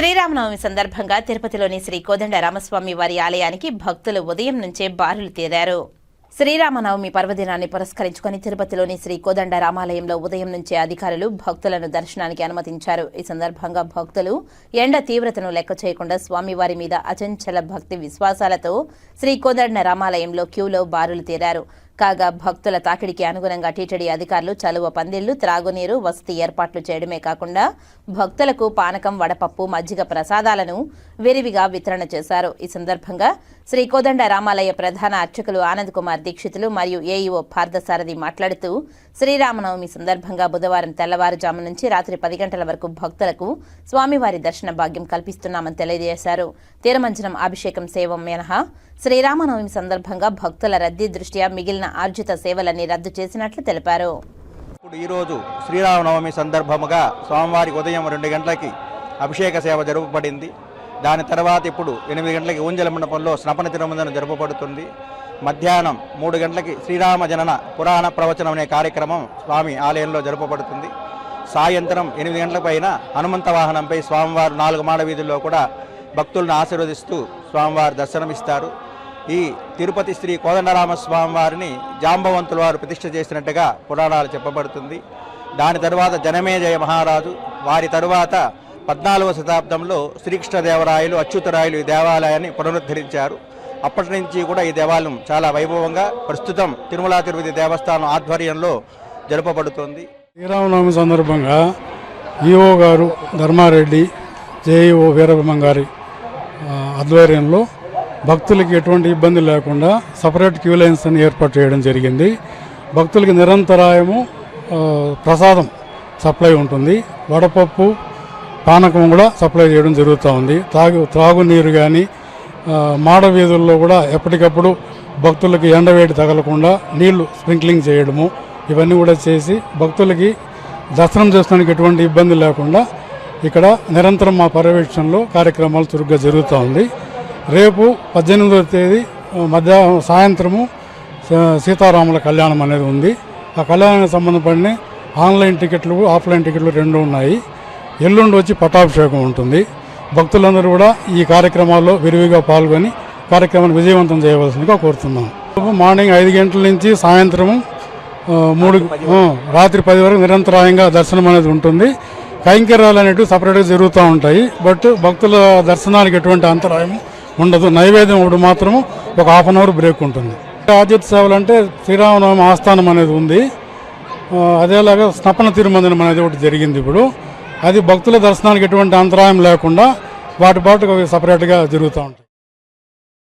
శ్రీరామనవమి సందర్భంగా తిరుపతిలోని శ్రీ కోదండ రామస్వామి వారి ఆలయానికి భక్తులు ఉదయం నుంచే బారులు తీరారు. శ్రీరామనవమి పర్వదినాన్ని పురస్కరించుకొని తిరుపతిలోని శ్రీ కోదండ రామాలయంలో ఉదయం నుంచే అధికారులు భక్తులను దర్శనానికి అనుమతించారు. ఈ సందర్భంగా భక్తులు ఎండ తీవ్రతను లెక్క చేయకుండా స్వామివారి మీద అచంచల భక్తి విశ్వాసాలతో శ్రీ కోదండ రామాలయంలో క్యూలో బారులు తీరారు. కాగా భక్తుల తాకిడికి అనుగుణంగా టీటీడీ అధికారులు చలువ పందిళ్ళు త్రాగునీరు వసతి ఏర్పాట్లు చేయడమే కాకుండా భక్తులకు పానకం వడపప్పు మజ్జిగ ప్రసాదాలను విరివిగా వితరణ చేశారు. ఈ సందర్భంగా శ్రీ కోదండ రామాలయ ప్రధాన అర్చకులు ఆనంద్ కుమార్ దీక్షితులు మరియు ఏఈఓ పార్థసారథి మాట్లాడుతూ శ్రీరామనవమి సందర్భంగా బుధవారం తెల్లవారుజాము నుంచి రాత్రి పది గంటల వరకు భక్తులకు స్వామివారి దర్శన భాగ్యం కల్పిస్తున్నామని తెలియజేశారు. తీరమంజనం అభిషేకం సేవం మినహా. శ్రీరామనవమి సందర్భంగా భక్తుల రద్దీ దృష్ట్యా మిగిలిన ఆర్జిత సేవలన్నీ రద్దు చేసినట్లు తెలిపారు. ఇప్పుడు ఈరోజు శ్రీరామనవమి సందర్భముగా స్వామివారి ఉదయం రెండు గంటలకి అభిషేక సేవ జరుపబడింది. దాని తర్వాత ఇప్పుడు ఎనిమిది గంటలకి ఊంజల మండపంలో స్నపన తిరుమందనం జరుపబడుతుంది. మధ్యాహ్నం మూడు గంటలకి శ్రీరామ జనన పురాణ ప్రవచనం అనే కార్యక్రమం స్వామి ఆలయంలో జరుపబడుతుంది. సాయంత్రం ఎనిమిది గంటల పైన హనుమంత వాహనంపై స్వామివారు నాలుగు మాడ వీధుల్లో కూడా భక్తులను ఆశీర్వదిస్తూ స్వామివారు దర్శనమిస్తారు. ఈ తిరుపతి శ్రీ కోదండరామ స్వామి వారిని జాంబవంతుల వారు ప్రతిష్ఠ చేసినట్టుగా పురాణాలు చెప్పబడుతుంది. దాని తరువాత జనమేజయ మహారాజు వారి తరువాత పద్నాలుగవ శతాబ్దంలో శ్రీకృష్ణదేవరాయలు అచ్యుతరాయలు ఈ దేవాలయాన్ని పునరుద్ధరించారు. అప్పటి నుంచి కూడా ఈ దేవాలయం చాలా వైభవంగా ప్రస్తుతం తిరుమల తిరుపతి దేవస్థానం ఆధ్వర్యంలో జరుపబడుతోంది. శ్రీరామనవమి సందర్భంగా ఈఓ గారు ధర్మారెడ్డి జేఈఓ వీరబ్రహ్మం గారి ఆధ్వర్యంలో భక్తులకి ఎటువంటి ఇబ్బంది లేకుండా సపరేట్ క్యూ లైన్స్ అని ఏర్పాటు చేయడం జరిగింది. భక్తులకి నిరంతరాయము ప్రసాదం సప్లై ఉంటుంది. వడపప్పు పానకం కూడా సప్లై చేయడం జరుగుతూ ఉంది. తాగు త్రాగునీరు కానీ మాడ వీధుల్లో కూడా ఎప్పటికప్పుడు భక్తులకి ఎండవేడి తగలకుండా నీళ్ళు స్ప్రింక్లింగ్ చేయడము ఇవన్నీ కూడా చేసి భక్తులకి దర్శనం చేసుకోవడానికి ఎటువంటి ఇబ్బంది లేకుండా ఇక్కడ నిరంతరం మా పర్యవేక్షణలో కార్యక్రమాలు చురుగ్గా జరుగుతూ ఉంది. రేపు పద్దెనిమిదవ తేదీ మధ్యాహ్నం సాయంత్రము సీతారాముల కళ్యాణం అనేది ఉంది. ఆ కళ్యాణానికి సంబంధపడిన ఆన్లైన్ టికెట్లు ఆఫ్లైన్ టికెట్లు రెండు ఉన్నాయి. ఎల్లుండి వచ్చి పట్టాభిషేకం ఉంటుంది. భక్తులందరూ కూడా ఈ కార్యక్రమాల్లో విరివిగా పాల్గొని కార్యక్రమాన్ని విజయవంతం చేయవలసిందిగా కోరుతున్నాం. మార్నింగ్ ఐదు గంటల నుంచి సాయంత్రం మూడు రాత్రి పది వరకు నిరంతరాయంగా దర్శనం అనేది ఉంటుంది. కైంకర్యాలు అనేటివి సపరేట్గా జరుగుతూ ఉంటాయి. బట్ భక్తుల దర్శనానికి ఎటువంటి అంతరాయం ఉండదు. నైవేద్యం ఒకటి మాత్రం ఒక హాఫ్ అన్ అవర్ బ్రేక్ ఉంటుంది. ఆజిత్ సేవలు అంటే శ్రీరామనవమి ఆస్థానం అనేది ఉంది. అదేలాగా స్నపన తిరుమందనం అనేది ఒకటి జరిగింది ఇప్పుడు. అది భక్తుల దర్శనానికి ఎటువంటి అంతరాయం లేకుండా వాటి పాటు అవి సపరేట్గా జరుగుతూ ఉంటాయి.